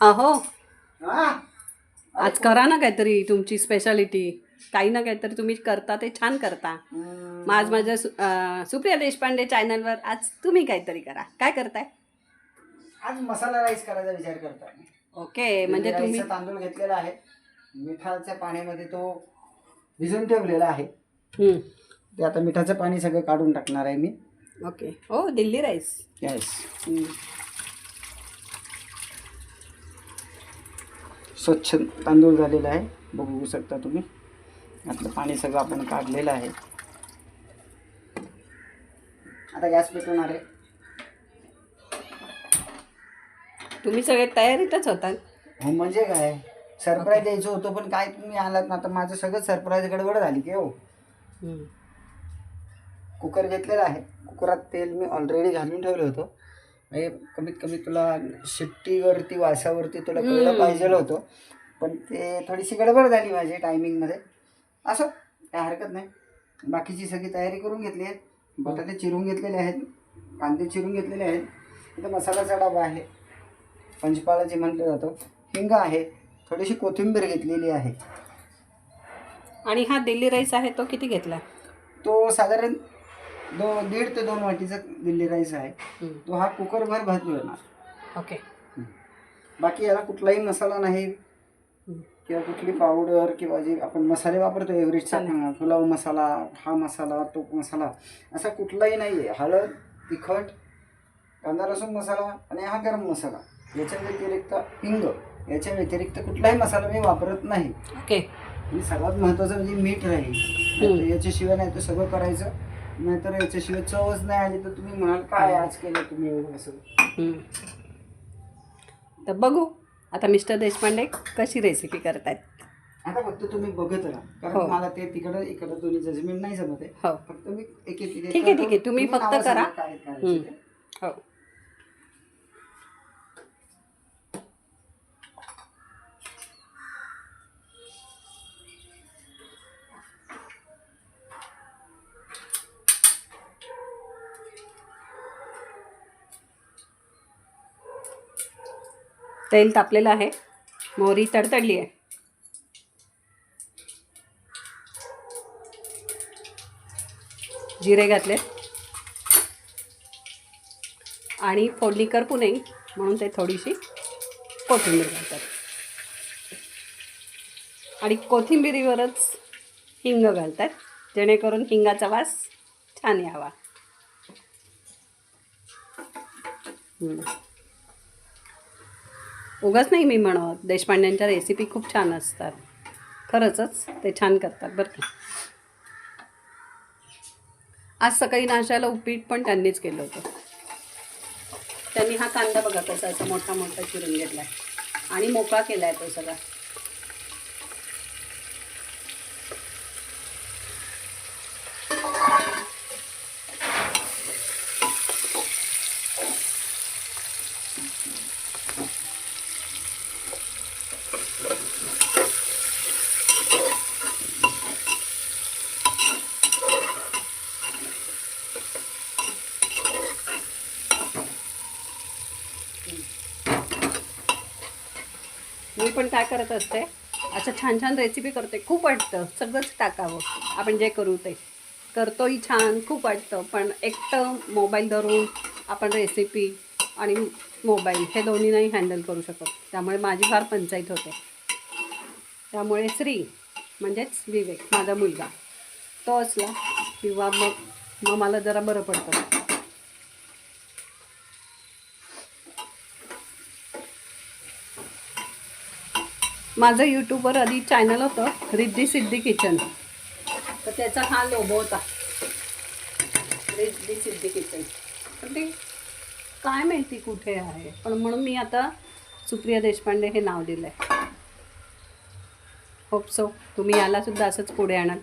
अहो. हा? आज करा ना काहीतरी तुमची स्पेशालिटी काही ना काहीतरी तुम्ही करता ते छान करता. मग आज माझ्या सु- अं, सुप्रिया देशपांडे चॅनलवर आज तुम्ही काहीतरी करा. काय करताय? आज मसाला राईस करायचा विचार करतोय ओके म्हणजे तुम्ही तांदूळ घेतलेला आहे. मिठाच्या पाण्यामध्ये तो भिजून ठेवलेला आहे. हम्म, ते आता मिठाचं पाणी सगळं काढून टाकणार आहे मी. ओके. हो दिल्ली राईस येस हम्म, स्वच्छ तांदूळ झालेला आहे. बघू शकता तुम्ही. यातलं पाणी सगळं आपण काढलेलं आहे. आता गॅस पेटवणार आहे. तुम्ही सगळे तयारीतच होता? हो म्हणजे काय? सरप्राईज द्यायचं होतं पण काय तुम्ही आलात ना तर माझं सगळं सरप्राईज गडबड झाली की हो. कुकर घेतलेला आहे. कुकरात तेल मी ऑलरेडी घालून ठेवलं होतं. म्हणजे कमीत कमी तुला शिट्टीवरती वासावरती तुला कळलं. पाहिजे होतं पण ते थोडीशी गडबड झाली माझी टायमिंगमध्ये. असं काय हरकत नाही. बाकीची सगळी तयारी करून घेतली आहे. बटाटे चिरून घेतलेले आहेत. कांदे चिरून घेतलेले आहेत. इथं मसाल्याचा डबा आहे. पंचपाळा जे म्हटलं जातं. हिंग आहे. थोडीशी कोथिंबीर घेतलेली आहे. आणि हा दिल्ली राईस आहे तो किती घेतला? तो साधारण दो दीड ते दोन वाटीचा दिल्ली राईस आहे. हम्म, तो हा कुकरभर भाजू येणार ओके. बाकी याला कुठलाही मसाला नाही. हम्म, किंवा कुठली पावडर किंवा जे आपण मसाले वापरतो एव्हरेजचा. पुलाव मसाला हा मसाला तो मसाला असा कुठलाही नाही आहे हळद तिखट कांदा लसूण मसाला आणि हा गरम मसाला. याच्या व्यतिरिक्त हिंग. याच्या व्यतिरिक्त कुठलाही मसाला मी वापरत नाही. ओके. आणि सर्वात महत्त्वाचं म्हणजे मीठ राहील. याच्याशिवाय नाही तर सगळं करायचं. नाहीतर याच्याशिवाय चवच नाही आली तर तुम्ही म्हणाल काय आज केलं तुम्ही एवढं असं हम्म. तर बघू आता मिस्टर देशपांडे कशी रेसिपी करतायत आता फक्त तुम्ही बघत राहा हो. कारण मला ते तिकडं इकडं दोन्ही जजमेंट नाही जमत आहे हो फक्त मी एक एक एक ठीक आहे, ठीक आहे. तुम्ही फक्त नावं करा. सांगा काय करायचं हम्म. ते. हो तेल तापलेलं आहे. मोहरी तडतडली आहे. जिरे घातले. आणि फोडणी करपू नये म्हणून ते थोडीशी कोथिंबीर घालतात. आणि कोथिंबिरीवरच हिंग घालतात जेणेकरून हिंगाचा वास छान यावा. हम्म. उगाच नाही मी म्हणत. देशपांड्यांच्या रेसिपी खूप छान असतात. खरंचच ते छान करतात बरं का. आज सकाळी नाश्त्याला उपीट पण त्यांनीच केलं होतं. त्यांनी हा कांदा बघा कसा असा मोठा मोठा चिरून घेतला आणि मोकळा केला आहे तो सगळा मी पण काय करत असते. असं छान छान रेसिपी करते खूप वाटतं. सगळंच टाकावं. आपण जे करू ते. करतोही छान. खूप वाटतं. पण एकटं मोबाईल धरून आपण रेसिपी आणि मोबाईल हे दोन्ही नाही हँडल करू शकत. त्यामुळे माझी फार पंचायत होते. त्यामुळे श्री म्हणजेच विवेक माझा मुलगा. तो असला. किंवा मग मग मला जरा बरं पडतं. माझं यूट्यूबवर आधी चॅनल होतं रिद्धी सिद्धी किचन तर त्याचा हा लोबो होता. रिद्धी सिद्धी किचन पण ते काय माहिती कुठे आहे? पण म्हणून मी आता सुप्रिया देशपांडे हे नाव दिलं आहे होप सो तुम्ही यालासुद्धा असंच पुढे आणाल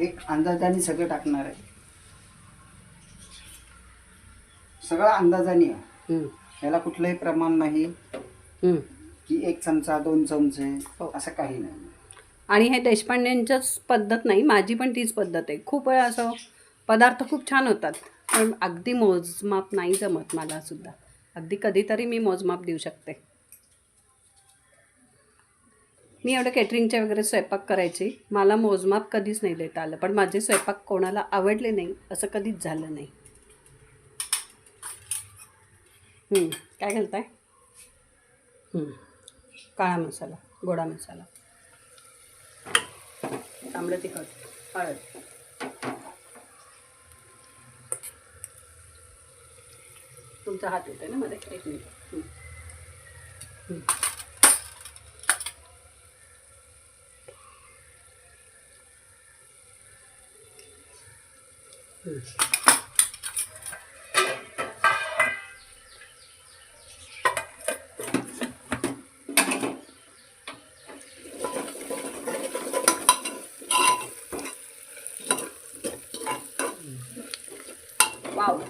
एक अंदाजाने सगळं टाकणार आहे. सगळं अंदाजाने आहे. हम्म. याला कुठलंही प्रमाण नाही. हम्म. की एक चमचा दोन चमचे हो. असं काही नाही. आणि हे देशपांड्यांच्याच पद्धत नाही माझी पण तीच पद्धत आहे. खूप वेळा असं पदार्थ खूप छान होतात पण अगदी मोजमाप नाही जमत मला सुद्धा. अगदी कधीतरी मी मोजमाप देऊ शकते. मी एवढं केटरिंगचे वगैरे स्वयंपाक करायची. मला मोजमाप कधीच नाही देता आलं. पण माझे स्वयंपाक कोणाला आवडले नाही असं कधीच झालं नाही. काय घालताय? काळा मसाला गोडा मसाला. तांबडं तिखट हळद. तुमचा हात येतोय ना मध्ये? एक मिनिट हं. हं. हं. वाव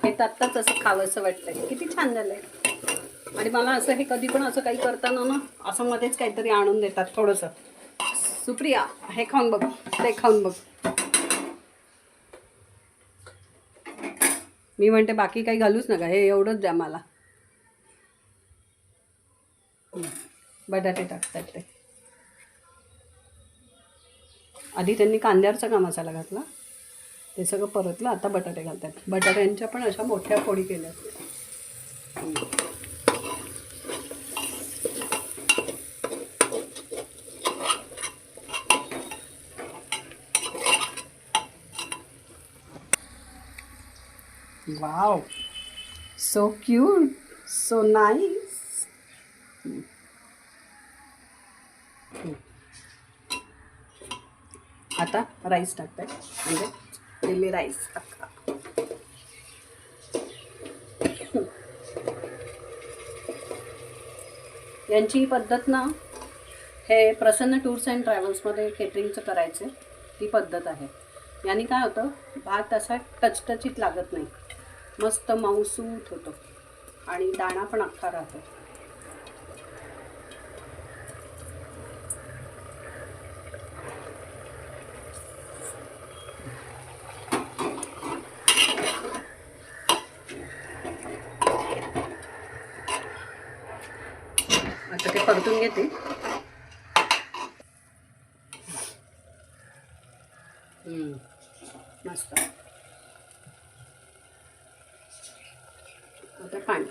हे तर आत्ताच असं खावंसं वाटतंय. किती छान झालंय. आणि मला असं हे कधी पण असं काही करताना ना असं मध्येच काहीतरी आणून देतात थोडंसं. सुप्रिया हे खाऊन बघ. ते खाऊन बघ. मी म्हणते बाकी काही घालूच नका हे एवढंच द्या मला. बटाटे टाकतात ते. आधी त्यांनी कांद्यावरचा का मसाला घातला? ते सगळं परतलं आता बटाटे घालतात. बटाट्यांच्या पण अशा मोठ्या फोडी केल्या wow so cute so nice आता राईस टाकताय. म्हणजे दिल्ली राईस अख्खा यांची ही पद्धत ना हे प्रसन्न टूर्स अँड ट्रॅव्हल्समध्ये केटरिंगचं करायचं ती पद्धत आहे. याने काय होतं भात असा टचटचीत लागत नाही. मस्त मांसूत होतो. आणि दाणा पण अख्खा राहतो. आता ते परतून घेते हम्म, मस्त आता पाणी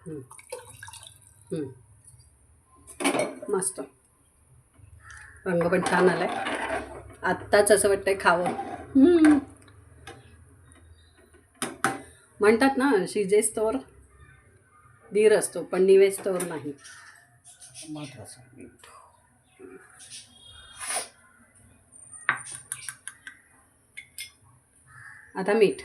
हम्म. हम्म. मस्त. रंग पण छान आलाय. आत्ताच असं वाटतंय खावं. म्हणतात ना शिजेस तोवर धीर असतो पण निवेस तोवर नाही. आता मीठ.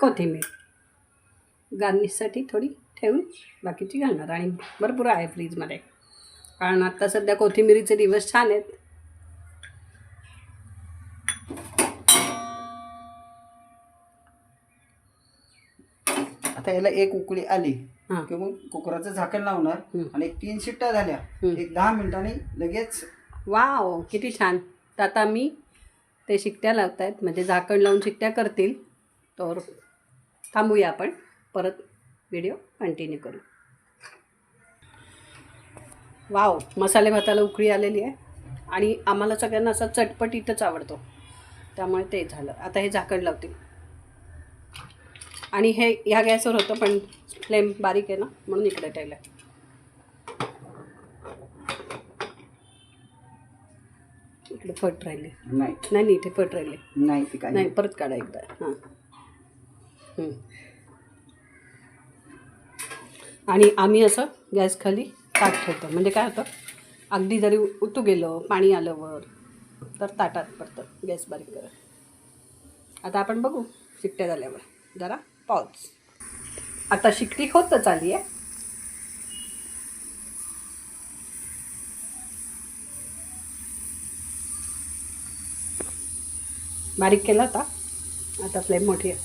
कोथिंबीर. गार्निशसाठी थोडी ठेवून बाकीची घालणार आणि भरपूर आहे फ्रीजमध्ये कारण आत्ता सध्या कोथिंबिरीचे दिवस छान आहेत. आता याला एक उकळी आली हां. की मग कुकराचं झाकण लावणार. आणि एक तीन शिट्ट्या झाल्या. एक दहा मिनिटांनी लगेच वाव किती छान. तर आता मी ते शिट्ट्या लावत आहेत म्हणजे झाकण लावून शिट्ट्या करतील. तर थांबूया आपण. परत व्हिडिओ कंटिन्यू करू. वाव मसाले भाताला उकळी आलेली आहे. आणि आम्हाला सगळ्यांना असा चटपटीतच आवडतो. त्यामुळे ते झालं. आता हे झाकण लावते. आणि हे ह्या गॅसवर होतं पण फ्लेम बारीक आहे ना म्हणून इकडे ठेवलं इकडे फट राहिले. नाही. नाही नाही इथे फट राहिले. नाही ते नाही परत काढा एकदा. हं. आणि आम्ही असं गॅस खाली ताट ठेवतो म्हणजे काय होतं? अगदी जरी उतू गेलं पाणी आलं वर तर ताटात पडतं. गॅस बारीक करत आता आपण बघू शिट्ट्या झाल्यावर. जरा पॉज आता शिट्टी होतच आली आहे बारीक केला होता. आता फ्लेम मोठी आहे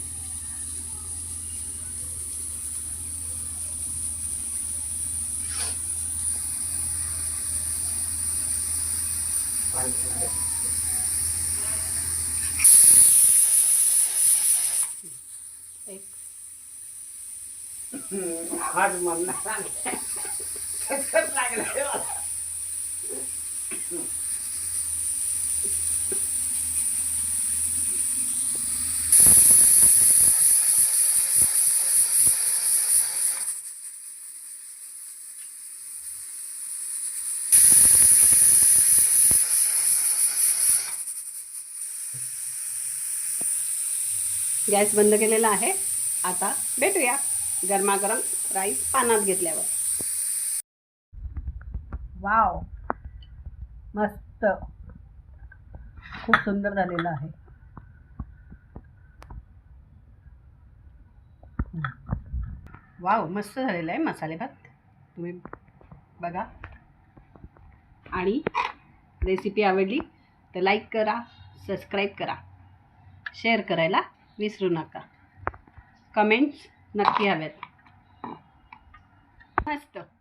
एक हात म्हणणार गॅस बंद केलेला आहे. आता भेटूया. गरमागरम राईस पानात घेतल्यावर. वाव. मस्त. खूप सुंदर झालेलं आहे. वाव मस्त झालेलं आहे मसाले भात. तुम्ही बघा. आणि रेसिपी आवडली तर लाईक करा सबस्क्राईब करा. शेअर करायला विसरू नका. कमेंट्स નક્કી આવે મસ્ત.